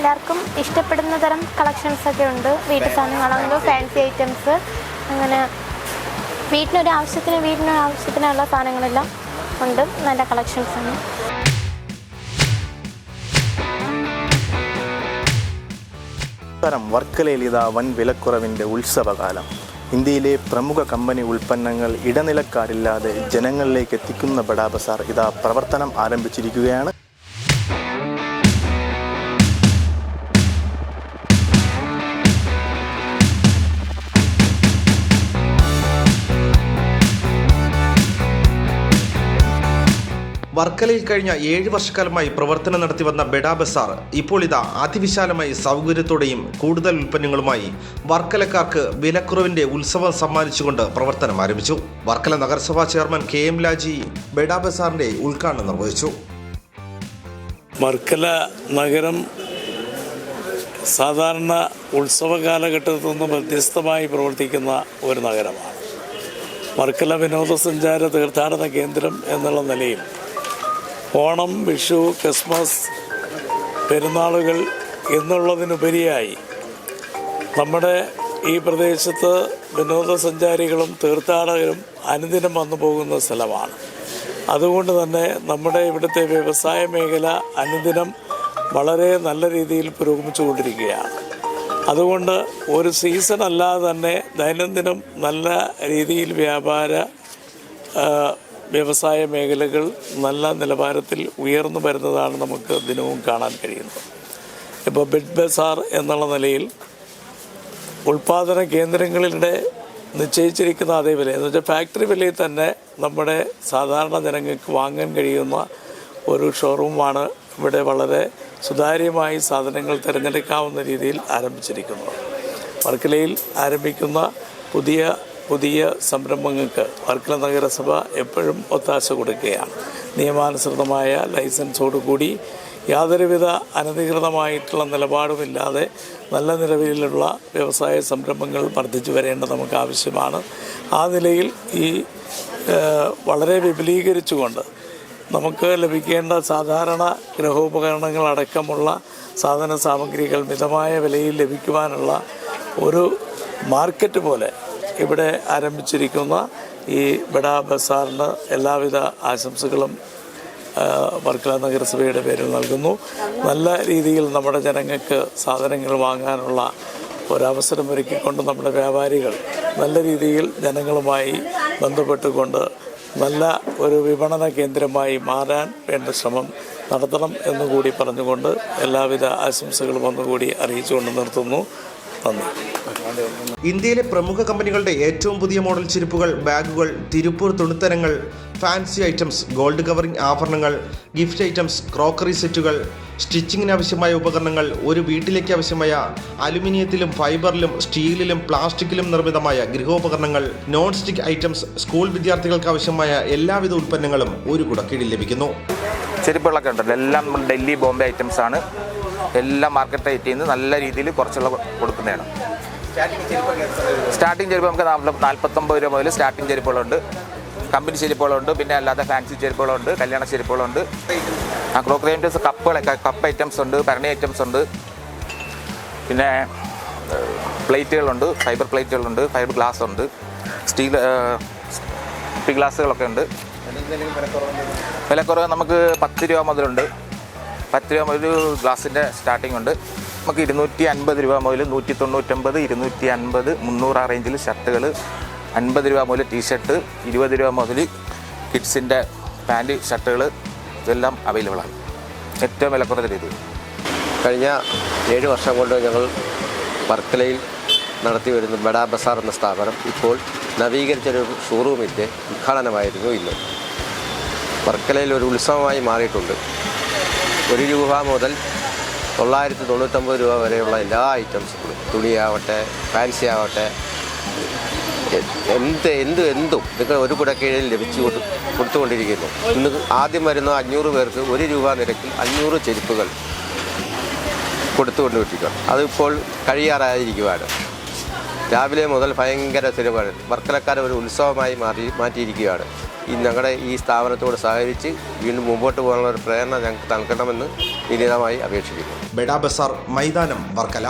എല്ലാവർക്കും ഇഷ്ടപ്പെടുന്ന തരം കളക്ഷൻസ് ഒക്കെ ഉണ്ട്. വീട്ടു സാധനങ്ങളാണെങ്കിലും ഫാൻസി ഐറ്റംസ് അങ്ങനെ വീട്ടിനൊരു ആവശ്യത്തിന് വീടിനൊരു ആവശ്യത്തിനുള്ള സാധനങ്ങളെല്ലാം ഉണ്ട്. നല്ല കളക്ഷൻസ് ആണ്. നമസ്കാരം. വർക്കലയിൽ ഇതാ വൻ വിലക്കുറവിന്റെ ഉത്സവകാലം. ഇന്ത്യയിലെ പ്രമുഖ കമ്പനി ഉൽപ്പന്നങ്ങൾ ഇടനിലക്കാരില്ലാതെ ജനങ്ങളിലേക്ക് എത്തിക്കുന്ന ബഡാ ബസാർ ഇതാ പ്രവർത്തനം ആരംഭിച്ചിരിക്കുകയാണ്. വർക്കലയിൽ കഴിഞ്ഞ ഏഴ് വർഷക്കാലമായി പ്രവർത്തനം നടത്തി വന്ന ബെഡാ ബസാർ ഇപ്പോൾ ഇതാ അതിവിശാലമായി സൗകര്യത്തോടെയും കൂടുതൽ ഉൽപ്പന്നങ്ങളുമായി വർക്കലക്കാർക്ക് വിലക്കുറവിന്റെ ഉത്സവം സമ്മാനിച്ചുകൊണ്ട് പ്രവർത്തനം ആരംഭിച്ചു. വർക്കല നഗരസഭാ ചെയർമാൻ കെ എം ലാജി ബെഡാ ബസാറിന്റെ ഉദ്ഘാടനം നിർവഹിച്ചു. വർക്കല നഗരം സാധാരണ ഉത്സവ കാലഘട്ടത്തിൽ നിന്നും വ്യത്യസ്തമായി പ്രവർത്തിക്കുന്ന ഒരു നഗരമാണ്. വർക്കല വിനോദസഞ്ചാര തീർത്ഥാടന കേന്ദ്രം എന്നുള്ള നിലയിൽ ഓണം വിഷു ക്രിസ്മസ് പെരുന്നാളുകൾ എന്നുള്ളതിനുപരിയായി നമ്മുടെ ഈ പ്രദേശത്ത് വിനോദസഞ്ചാരികളും തീർത്ഥാടകരും അനുദിനം വന്നു പോകുന്ന സ്ഥലമാണ്. അതുകൊണ്ട് തന്നെ നമ്മുടെ ഇവിടുത്തെ വ്യവസായ മേഖല അനുദിനം വളരെ നല്ല രീതിയിൽ പുരോഗമിച്ചുകൊണ്ടിരിക്കുകയാണ് അതുകൊണ്ട് ഒരു സീസൺ അല്ലാതെ തന്നെ ദൈനംദിനം നല്ല രീതിയിൽ വ്യാപാര വ്യവസായ മേഖലകൾ നല്ല നിലവാരത്തിൽ ഉയർന്നു വരുന്നതാണ് നമുക്ക് ദിനവും കാണാൻ കഴിയുന്നത്. ഇപ്പോൾ ബിഡ് ബസാർ എന്നുള്ള നിലയിൽ ഉൽപാദന കേന്ദ്രങ്ങളിലെ നിശ്ചയിച്ചിരിക്കുന്ന അതേ വില. എന്ന് വെച്ചാൽ ഫാക്ടറി വിലയിൽ തന്നെ നമ്മുടെ സാധാരണ ജനങ്ങൾക്ക് വാങ്ങാൻ കഴിയുന്ന ഒരു ഷോറൂമാണ് ഇവിടെ വളരെ സുതാര്യമായി സാധനങ്ങൾ തിരഞ്ഞെടുക്കാവുന്ന രീതിയിൽ ആരംഭിച്ചിരിക്കുന്നത്. വർക്കലയിൽ ആരംഭിക്കുന്ന പുതിയ പുതിയ സംരംഭങ്ങൾക്ക് വർക്കല നഗരസഭ എപ്പോഴും ഒത്താശ കൊടുക്കുകയാണ്. നിയമാനുസൃതമായ ലൈസൻസോടുകൂടി യാതൊരുവിധ അനധികൃതമായിട്ടുള്ള നിലപാടുമില്ലാതെ നല്ല നിലവിലുള്ള വ്യവസായ സംരംഭങ്ങൾ വർദ്ധിച്ചു വരേണ്ടത് നമുക്ക് ആവശ്യമാണ്. ആ നിലയിൽ ഈ വളരെ വിപുലീകരിച്ചുകൊണ്ട് നമുക്ക് ലഭിക്കേണ്ട സാധാരണ ഗ്രഹോപകരണങ്ങളടക്കമുള്ള സാധന സാമഗ്രികൾ മിതമായ വിലയിൽ ലഭിക്കുവാനുള്ള ഒരു മാർക്കറ്റ് പോലെ ഇവിടെ ആരംഭിച്ചിരിക്കുന്ന ഈ ബഡാ ബസാറിന് എല്ലാവിധ ആശംസകളും വർക്കല നഗരസഭയുടെ പേരിൽ നൽകുന്നു. നല്ല രീതിയിൽ നമ്മുടെ ജനങ്ങൾക്ക് സാധനങ്ങൾ വാങ്ങാനുള്ള ഒരവസരം ഒരുക്കിക്കൊണ്ട് നമ്മുടെ വ്യാപാരികൾ നല്ല രീതിയിൽ ജനങ്ങളുമായി ബന്ധപ്പെട്ടുകൊണ്ട് നല്ല ഒരു വിപണന കേന്ദ്രമായി മാറാൻ വേണ്ട ശ്രമം നടത്തണം എന്നുകൂടി പറഞ്ഞുകൊണ്ട് എല്ലാവിധ ആശംസകളും ഒന്നുകൂടി അറിയിച്ചുകൊണ്ട് നിർത്തുന്നു. നന്ദി ഇന്ത്യയിലെ പ്രമുഖ കമ്പനികളുടെ ഏറ്റവും പുതിയ മോഡൽ ചിരിപ്പുകൾ ബാഗുകൾ തിരുപ്പൂർ തുണിത്തരങ്ങൾ ഫാൻസി ഐറ്റംസ് ഗോൾഡ് കവറിംഗ് ആഭരണങ്ങൾ ഗിഫ്റ്റ് ഐറ്റംസ് ക്രോക്കറി സെറ്റുകൾ സ്റ്റിച്ചിങ്ങിന് ആവശ്യമായ ഉപകരണങ്ങൾ ഒരു വീട്ടിലേക്ക് ആവശ്യമായ അലുമിനിയത്തിലും ഫൈബറിലും സ്റ്റീലിലും പ്ലാസ്റ്റിക്കിലും നിർമ്മിതമായ ഗൃഹോപകരണങ്ങൾ നോൺ സ്റ്റിക് ഐറ്റംസ് സ്കൂൾ വിദ്യാർത്ഥികൾക്ക് ആവശ്യമായ എല്ലാവിധ ഉൽപ്പന്നങ്ങളും ഒരു കുടക്കീഴിൽ ലഭിക്കുന്നു. ചെരുപ്പുകളൊക്കെ ഉണ്ടല്ലോ. എല്ലാം ഡൽഹി ബോംബെ ഐറ്റംസ് ആണ് എല്ലാം മാർക്കറ്റ് റേറ്റിൽ നിന്ന് നല്ല രീതിയിൽ കുറച്ചുള്ള കൊടുക്കുന്നതാണ്. സ്റ്റാർട്ടിങ് ചെരുപ്പ് നമുക്ക് നാൽപ്പ- നാൽപ്പത്തൊമ്പത് രൂപ മുതൽ സ്റ്റാർട്ടിങ് ചെരുപ്പുകളുണ്ട്. കമ്പനി ചെരുപ്പുകളുണ്ട്. പിന്നെ അല്ലാതെ ഫാൻസി ചെരുപ്പുകളുണ്ട്. കല്യാണ ചെരുപ്പുകളുണ്ട്. ആ ക്രോക്കറി ഐറ്റംസ് കപ്പുകളൊക്കെ കപ്പ് ഐറ്റംസ് ഉണ്ട് ഭരണി ഐറ്റംസ് ഉണ്ട്. പിന്നെ പ്ലേറ്റുകളുണ്ട് ഫൈബർ പ്ലേറ്റുകളുണ്ട് ഫൈബർ ഗ്ലാസ് ഉണ്ട്. സ്റ്റീൽ സ്റ്റീൽ ഗ്ലാസ്സുകളൊക്കെ ഉണ്ട്. വിലക്കുറവ് നമുക്ക് പത്ത് രൂപ മുതലുണ്ട്. പത്ത് രൂപ മുതൽ ഗ്ലാസിന്റെ സ്റ്റാർട്ടിംഗ് ഉണ്ട്. നമുക്ക് ഇരുന്നൂറ്റി അൻപത് രൂപ മുതൽ നൂറ്റി തൊണ്ണൂറ്റൊമ്പത് ഇരുന്നൂറ്റി അൻപത് മുന്നൂറ് ആ റേഞ്ചിൽ ഷർട്ടുകൾ അൻപത് രൂപ മുതൽ ടീഷർട്ട് ഇരുപത് രൂപ മുതൽ കിഡ്സിന്റെ പാന്റ് ഷർട്ടുകൾ ഇതെല്ലാം അവൈലബിളാണ് ഏറ്റവും വിലക്കുറഞ്ഞ രീതി കഴിഞ്ഞ ഏഴ് വർഷം കൊണ്ട് ഞങ്ങൾ വർക്കലയിൽ നടത്തി വരുന്ന ബഡാ ബസാർ എന്ന സ്ഥാപനം ഇപ്പോൾ നവീകരിച്ചൊരു ഷോറൂമിന്റെ ഉദ്ഘാടനമായിരുന്നു ഇന്ന്. വർക്കലയിൽ ഒരു ഉത്സവമായി മാറിയിട്ടുണ്ട്. ഒരു രൂപ മുതൽ തൊള്ളായിരത്തി തൊണ്ണൂറ്റൊമ്പത് രൂപ വരെയുള്ള എല്ലാ ഐറ്റംസും തുണിയാവട്ടെ ഫാൻസി ആവട്ടെ എന്ത് എന്ത് എന്തും നിങ്ങൾ ഒരു കുടക്കീഴിൽ ലഭിച്ചു കൊടു- കൊടുത്തുകൊണ്ടിരിക്കുന്നു. ഇന്ന് ആദ്യം വരുന്ന അഞ്ഞൂറ് പേർക്ക് ഒരു രൂപ നിരക്കിൽ അഞ്ഞൂറ് ചെരുപ്പുകൾ കൊടുത്തുകൊണ്ട് കൊടുത്തുകൊണ്ടിരിക്കുകയാണ്. അതിപ്പോൾ കഴിയാറായിരിക്കുവാണ്. രാവിലെ മുതൽ ഭയങ്കര ചിലവാണ് വർക്കലക്കാരെ ഒരു ഉത്സവമായി മാറി മാറ്റിയിരിക്കുകയാണ്. ഈ ഞങ്ങളുടെ ഈ സ്ഥാപനത്തോട് സഹകരിച്ച് വീണ്ടും മുമ്പോട്ട് പോകാനുള്ള ഒരു പ്രേരണ ഞങ്ങൾക്ക് നൽകണമെന്ന് വിനീതമായി അപേക്ഷിക്കുന്നു. ബസാർ മൈതാനം വർക്കല.